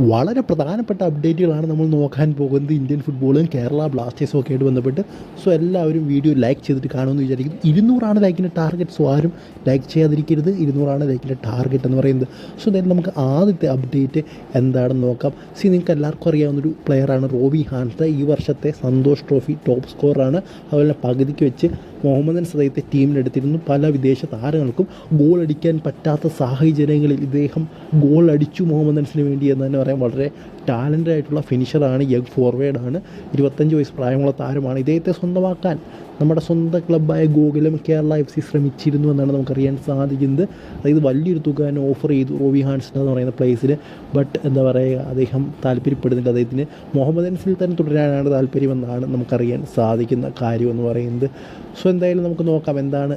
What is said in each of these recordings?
വളരെ പ്രധാനപ്പെട്ട അപ്ഡേറ്റുകളാണ് നമ്മൾ നോക്കാൻ പോകുന്നത്. ഇന്ത്യൻ ഫുട്ബോളും കേരള ബ്ലാസ്റ്റേഴ്സും ഒക്കെ ആയിട്ട് ബന്ധപ്പെട്ട്. സോ എല്ലാവരും വീഡിയോ ലൈക്ക് ചെയ്തിട്ട് കാണുമെന്ന് വിചാരിക്കുന്നു. ഇരുന്നൂറാണ് ലൈക്കിന്റെ ടാർഗറ്റ് സോ ആരും ലൈക്ക് ചെയ്യാതിരിക്കരുത്. ഇരുന്നൂറാണ് ലൈക്കിന്റെ ടാർഗറ്റ് എന്ന് പറയുന്നത്. സോ എന്തായാലും നമുക്ക് ആദ്യത്തെ അപ്ഡേറ്റ് എന്താണെന്ന് നോക്കാം. സി നിങ്ങൾക്ക് എല്ലാവർക്കും അറിയാവുന്നൊരു പ്ലെയറാണ് റോബി ഹാൻസ്. ഈ വർഷത്തെ സന്തോഷ് ട്രോഫി ടോപ്പ് സ്കോറാണ് അതുപോലെ പകുതിക്ക് വെച്ച് മുഹമ്മദൻ സദയത്തെ ടീമിലെടുത്തിരുന്നു. പല വിദേശ താരങ്ങൾക്കും ഗോൾ അടിക്കാൻ പറ്റാത്ത സാഹചര്യങ്ങളിൽ ഇദ്ദേഹം ഗോൾ അടിച്ചു മുഹമ്മദൻസിന് വേണ്ടി എന്ന് തന്നെ പറയാം. വളരെ ടാലന്റ് ആയിട്ടുള്ള ഫിനിഷറാണ് യങ് ഫോർവേഡാണ് ഇരുപത്തഞ്ച് വയസ്സ് പ്രായമുള്ള താരമാണ്. ഇദ്ദേഹത്തെ സ്വന്തമാക്കാൻ നമ്മുടെ സ്വന്തം ക്ലബ്ബായ ഗോകുലം കേരള എഫ് സി ശ്രമിച്ചിരുന്നു എന്നാണ് നമുക്കറിയാൻ സാധിക്കുന്നത്. അതായത് വലിയൊരു തുക തന്നെ ഓഫർ ചെയ്തു റോവി ഹാൻസ് എന്ന് പറയുന്ന പ്ലേസിൽ ബട്ട് എന്താ പറയുക അദ്ദേഹം താല്പര്യപ്പെടുന്നില്ല അദ്ദേഹത്തിന്. മുഹമ്മദൻസിൽ തന്നെ തുടരാനാണ് താല്പര്യമെന്നാണ് നമുക്കറിയാൻ സാധിക്കുന്ന കാര്യം എന്ന് പറയുന്നത്. സോ എന്തായാലും നമുക്ക് നോക്കാം എന്താണ്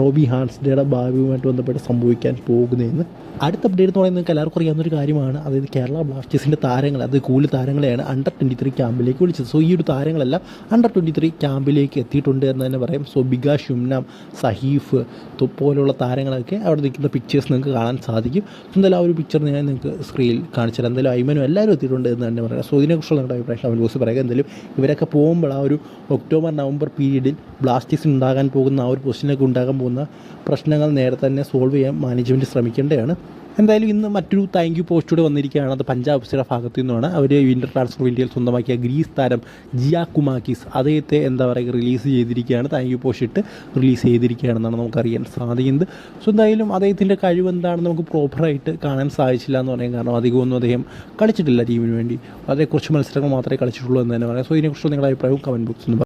റോബി ഹാൻസ്ഡേയുടെ ഭാവിയുമായിട്ട് ബന്ധപ്പെട്ട് സംഭവിക്കാൻ പോകുന്നതെന്ന്. അടുത്ത അപ്ഡേറ്റ് എന്ന് പറയുന്നത് എല്ലാവർക്കും അറിയാവുന്ന ഒരു കാര്യമാണ്. അതായത് കേരള ബ്ലാസ്റ്റേഴ്സിന്റെ താരങ്ങൾ അത് കൂടുതൽ താരങ്ങളെയാണ് അണ്ടർ ട്വന്റി ത്രീ ക്യാമ്പിലേക്ക് വിളിച്ചത്. സോ ഈ ഒരു താരങ്ങളെല്ലാം അണ്ടർ ട്വന്റി ത്രീ ക്യാമ്പിലേക്ക് എത്തിയിട്ടുണ്ട് എന്ന് തന്നെ പറയാം. സോ ബിഗ ഷുംനാം സഹീഫ് പോലുള്ള താരങ്ങളൊക്കെ അവിടെ നിൽക്കുന്ന പിക്ചേഴ്സ് നിങ്ങൾക്ക് കാണാൻ സാധിക്കും. എന്തായാലും ആ ഒരു പിക്ചർ ഞാൻ നിങ്ങൾക്ക് സ്ക്രീനിൽ കാണിച്ചുതരാം എന്തായാലും അയ്മനും എല്ലാവരും എത്തിയിട്ടുണ്ട് എന്ന് തന്നെ പറയാം. സോ ഇതിനെക്കുറിച്ചുള്ള നിങ്ങളുടെ അഭിപ്രായം അവൻ ബോസ് പറയുക. എന്തായാലും ഇവരൊക്കെ പോകുമ്പോൾ ആ ഒരു ഒക്ടോബർ നവംബർ പീരീഡിൽ ബ്ലാസ്റ്റിക്സ് ഉണ്ടാകാൻ പോകുന്ന ആ ഒരു പൊസിഷനൊക്കെ ഉണ്ടാകാൻ പോകുന്ന പ്രശ്നങ്ങൾ നേരത്തെ തന്നെ സോൾവ് ചെയ്യാൻ മാനേജ്മെന്റ് ശ്രമിക്കേണ്ടതാണ്. എന്തായാലും ഇന്ന് മറ്റൊരു താങ്ക് യു പോസ്റ്റ് കൂടെ വന്നിരിക്കുകയാണ്. അത് പഞ്ചാബ് എഫ്സിയുടെ ഭാഗത്തു നിന്നാണ് അവർ വിന്റർ ട്രാൻസ്ഫർ ഇന്ത്യയിൽ സ്വന്തമാക്കിയ ഗ്രീസ് താരം ജിയാ കുമാക്കിസ് അദ്ദേഹത്തെ എന്താ പറയുക റിലീസ് ചെയ്തിരിക്കുകയാണ്. താങ്ക് യു പോസ്റ്റ് ഇട്ട് റിലീസ് ചെയ്തിരിക്കുകയാണെന്നാണ് നമുക്കറിയാൻ സാധിക്കുന്നത്. സോ എന്തായാലും അദ്ദേഹത്തിന്റെ കഴിവ് എന്താണെന്ന് നമുക്ക് പ്രോപ്പറായിട്ട് കാണാൻ സാധിച്ചില്ല എന്ന് പറയാൻ കാരണം അധികമൊന്നും അദ്ദേഹം കളിച്ചിട്ടില്ല ടീമിന് വേണ്ടി. അതേ കുറച്ച് മത്സരങ്ങൾ മാത്രമേ കളിച്ചിട്ടുള്ളൂ എന്ന് തന്നെ പറയാം. സോ ഇതിനെക്കുറിച്ച് നിങ്ങളുടെ അഭിപ്രായവും കമന്റ് ബോക്സിൽ